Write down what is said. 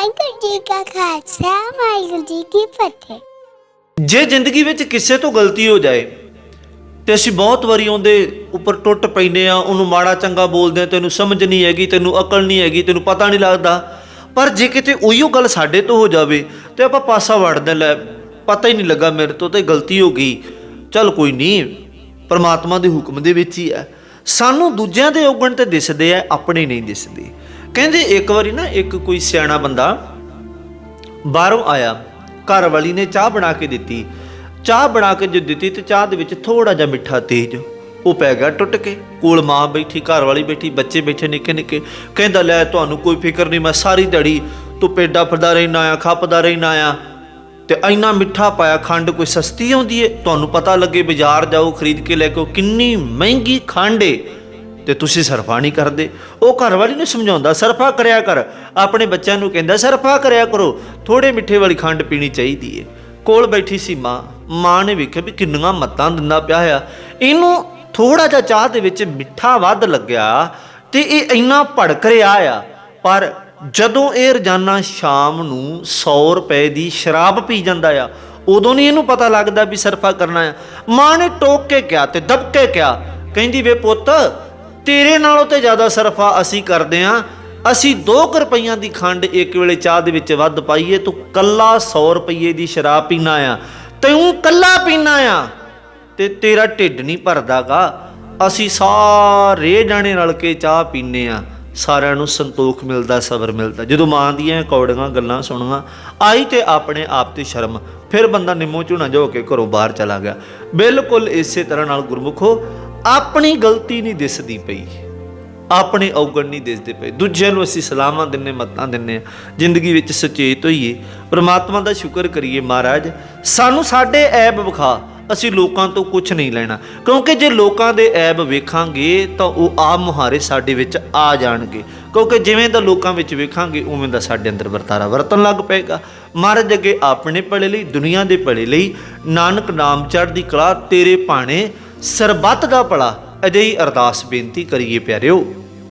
ਵਾਹਿਗੁਰੂ ਜੀ ਕਾ ਖਾਲਸਾ, ਵਾਹਿਗੁਰੂ ਜੀ ਕੀ ਫਤਿਹ। ਜੇ ਜ਼ਿੰਦਗੀ ਵਿੱਚ ਕਿਸੇ ਤੋਂ ਗਲਤੀ ਹੋ ਜਾਏ, ਤੇ ਅਸੀਂ ਬਹੁਤ ਵਾਰੀ ਉਹਦੇ ਉੱਪਰ ਟੁੱਟ ਪੈਂਦੇ ਆ ਉਹਨੂੰ ਮਾੜਾ ਚੰਗਾ ਬੋਲਦੇ ਆ ਤੈਨੂੰ ਸਮਝ ਨਹੀਂ ਹੈਗੀ, ਤੈਨੂੰ ਅਕਲ ਨਹੀਂ ਹੈਗੀ, ਤੈਨੂੰ ਪਤਾ ਨਹੀਂ ਲੱਗਦਾ। ਪਰ ਜੇ ਕਿਤੇ ਉਹੀਓ ਗੱਲ ਸਾਡੇ ਤੋਂ ਹੋ ਜਾਵੇ, ਤੇ ਆਪਾਂ ਪਾਸਾ ਵੜਦੇ ਲੈ, ਪਤਾ ਹੀ ਨਹੀਂ ਲੱਗਾ ਮੇਰੇ ਤੋਂ ਤੇ ਗਲਤੀ ਹੋ ਗਈ। ਚੱਲ ਕੋਈ ਨਹੀਂ, ਪਰਮਾਤਮਾ ਦੇ ਹੁਕਮ ਦੇ ਵਿੱਚ ਹੀ ਹੈ। ਸਾਨੂੰ ਦੂਜਿਆਂ ਦੇ ਔਗਣ ਤੇ ਦਿਸਦੇ ਆ, ਆਪਣੇ ਨਹੀਂ ਦਿਸਦੇ। ਕਹਿੰਦੇ ਇੱਕ ਵਾਰੀ ਨਾ ਇੱਕ ਕੋਈ ਸਿਆਣਾ ਬੰਦਾ ਬਾਹਰੋਂ ਆਇਆ, ਘਰ ਵਾਲੀ ਨੇ ਚਾਹ ਬਣਾ ਕੇ ਦਿੱਤੀ। ਚਾਹ ਬਣਾ ਕੇ ਜੋ ਦਿੱਤੀ ਤੇ ਚਾਹ ਦੇ ਵਿੱਚ ਥੋੜਾ ਜਿਹਾ ਮਿੱਠਾ ਤੇਜ਼। ਉਹ ਪੈ ਗਿਆ, ਟੁੱਟ ਕੇ। ਕੋਲ ਮਾਂ ਬੈਠੀ, ਘਰ ਵਾਲੀ ਬੈਠੀ, ਬੱਚੇ ਬੈਠੇ, ਨਿੱਕੇ ਨਿੱਕੇ। ਕਹਿੰਦਾ, ਲੈ, ਤੁਹਾਨੂੰ ਕੋਈ ਫਿਕਰ ਨਹੀਂ, ਮੈਂ ਸਾਰੀ ਦਿਹਾੜੀ ਤੂੰ ਪੇਡਾ ਫਿਰਦਾ ਰਹਿਣਾ ਆ, ਖੱਪਦਾ ਰਹਿਣਾ ਆ। ਤੇ ਇੰਨਾ ਮਿੱਠਾ ਪਾਇਆ, ਖੰਡ ਕੋਈ ਸਸਤੀ ਆਉਂਦੀ ਏ? ਤੁਹਾਨੂੰ ਪਤਾ ਲੱਗੇ, ਬਾਜ਼ਾਰ ਜਾਓ, ਖਰੀਦ ਕੇ ਲੈ ਕੇ ਕਿੰਨੀ ਮਹਿੰਗੀ ਖੰਡ ਏ। ਤੇ ਤੁਸੀਂ ਸਰਫਾ ਨਹੀਂ ਕਰਦੇ। ਉਹ ਘਰ ਵਾਲੀ ਨੂੰ ਸਮਝਾਉਂਦਾ, ਸਰਫਾ ਕਰਿਆ ਕਰ। ਆਪਣੇ ਬੱਚਿਆਂ ਨੂੰ ਕਹਿੰਦਾ, ਸਰਫਾ ਕਰਿਆ ਕਰੋ। ਥੋੜੇ ਮਿੱਠੇ ਵਾਲੀ ਖੰਡ ਪੀਣੀ ਚਾਹੀਦੀ ਏ। ਕੋਲ ਬੈਠੀ ਸੀ ਮਾਂ। ਮਾਂ ਨੇ ਵੇਖਿਆ ਵੀ ਕਿੰਨੀਆਂ ਮੱਤਾਂ ਦਿੰਦਾ ਪਿਆ ਆ। ਇਹਨੂੰ ਥੋੜਾ ਜਿਹਾ ਚਾਹ ਦੇ ਵਿੱਚ ਮਿੱਠਾ ਵੱਧ ਲੱਗਿਆ ਤੇ ਇਹ ਇੰਨਾ ਭੜਕ ਰਿਹਾ ਆ। ਪਰ ਜਦੋਂ ਇਹ ਰੋਜ਼ਾਨਾ ਸ਼ਾਮ ਨੂੰ 100 ਰੁਪਏ ਦੀ ਸ਼ਰਾਬ ਪੀ ਜਾਂਦਾ ਆ, ਉਦੋਂ ਨਹੀਂ ਇਹਨੂੰ ਪਤਾ ਲੱਗਦਾ ਵੀ ਸਰਫਾ ਕਰਨਾ ਆ। ਮਾਂ ਨੇ ਟੋਕ ਕੇ ਕਿਹਾ ਤੇ ਦਬ ਕੇ ਕਿਹਾ। ਕਹਿੰਦੀ, ਵੇ ਪੁੱਤ ਤੇਰੇ ਨਾਲੋਂ ਤੇ ਜ਼ਿਆਦਾ ਸਰਫਾ ਅਸੀਂ ਕਰਦੇ ਆ। ਅਸੀਂ 2 ਰੁਪਈਆਂ ਦੀ ਖੰਡ ਇੱਕ ਵੇਲੇ ਚਾਹ ਦੇ ਵਿੱਚ ਵੱਧ ਪਾਈਏ, ਤੂੰ ਕੱਲਾ 100 ਰੁਪਈਏ ਦੀ ਸ਼ਰਾਬ ਪੀਣਾ ਆ। ਤੈਨੂੰ ਕੱਲਾ ਪੀਣਾ ਆ। ਤੇ ਤੇਰਾ ਢਿੱਡ ਨਹੀਂ ਭਰਦਾਗਾ। ਅਸੀਂ ਸਾਰੇ ਜਾਣੇ ਰਲ ਕੇ ਚਾਹ ਪੀਨੇ ਆ। ਸਾਰਿਆਂ ਨੂੰ ਸੰਤੋਖ ਮਿਲਦਾ, ਸਬਰ ਮਿਲਦਾ। ਜਦੋਂ ਮਾਂ ਦੀਆਂ ਕੌੜੀਆਂ ਗੱਲਾਂ ਸੁਣੀਆਂ ਆਈ ਤੇ ਆਪਣੇ ਆਪ ਤੇ ਸ਼ਰਮ। ਫਿਰ ਬੰਦਾ ਨਿੰਮੋ ਝੂਣਾ ਜੋ ਕੇ ਘਰੋਂ ਬਾਹਰ ਚਲਾ ਗਿਆ। ਬਿਲਕੁਲ ਇਸੇ ਤਰ੍ਹਾਂ ਨਾਲ ਗੁਰਮੁਖੋ ਆਪਣੀ ਗਲਤੀ ਨਹੀਂ ਦਿਸਦੀ ਪਈ। ਆਪਣੇ ਔਗਣ ਨਹੀਂ ਦਿਸਦੇ ਪਏ। ਦੂਜਿਆਂ ਨੂੰ ਅਸੀਂ ਸਲਾਮਾਂ ਦਿੰਨੇ, ਮੱਤਾਂ ਦਿੰਨੇ ਆ। ਜ਼ਿੰਦਗੀ ਵਿੱਚ ਸੁਚੇਤ ਹੋਈਏ। ਪ੍ਰਮਾਤਮਾ ਦਾ ਸ਼ੁਕਰ ਕਰੀਏ ਮਹਾਰਾਜ। ਸਾਨੂੰ ਸਾਡੇ ਐਬ ਵਿਖਾ। ਅਸੀਂ ਲੋਕਾਂ ਤੋਂ ਕੁਝ ਨਹੀਂ ਲੈਣਾ। ਕਿਉਂਕਿ ਜੇ ਲੋਕਾਂ ਦੇ ਐਬ ਵੇਖਾਂਗੇ, ਤਾਂ ਉਹ ਆਪ ਮੁਹਾਰੇ ਸਾਡੇ ਵਿੱਚ ਆ ਜਾਣਗੇ। ਕਿਉਂਕਿ ਜਿਵੇਂ ਦਾ ਲੋਕਾਂ ਵਿੱਚ ਵੇਖਾਂਗੇ, ਉਵੇਂ ਦਾ ਸਾਡੇ ਅੰਦਰ ਵਰਤਾਰਾ ਵਰਤਣ ਲੱਗ ਪਏਗਾ। ਮਹਾਰਾਜ ਅੱਗੇ ਆਪਣੇ ਭਲੇ ਲਈ, ਦੁਨੀਆ ਦੇ ਭਲੇ ਲਈ। ਨਾਨਕ ਨਾਮ ਚੜ੍ਹਦੀ ਕਲਾ ਤੇਰੇ ਭਾਣੇ ਸਰਬੱਤ ਦਾ ਭਲਾ ਅਜਿਹੀ ਅਰਦਾਸ ਬੇਨਤੀ ਕਰੀਏ ਪਿਆਰਿਓ।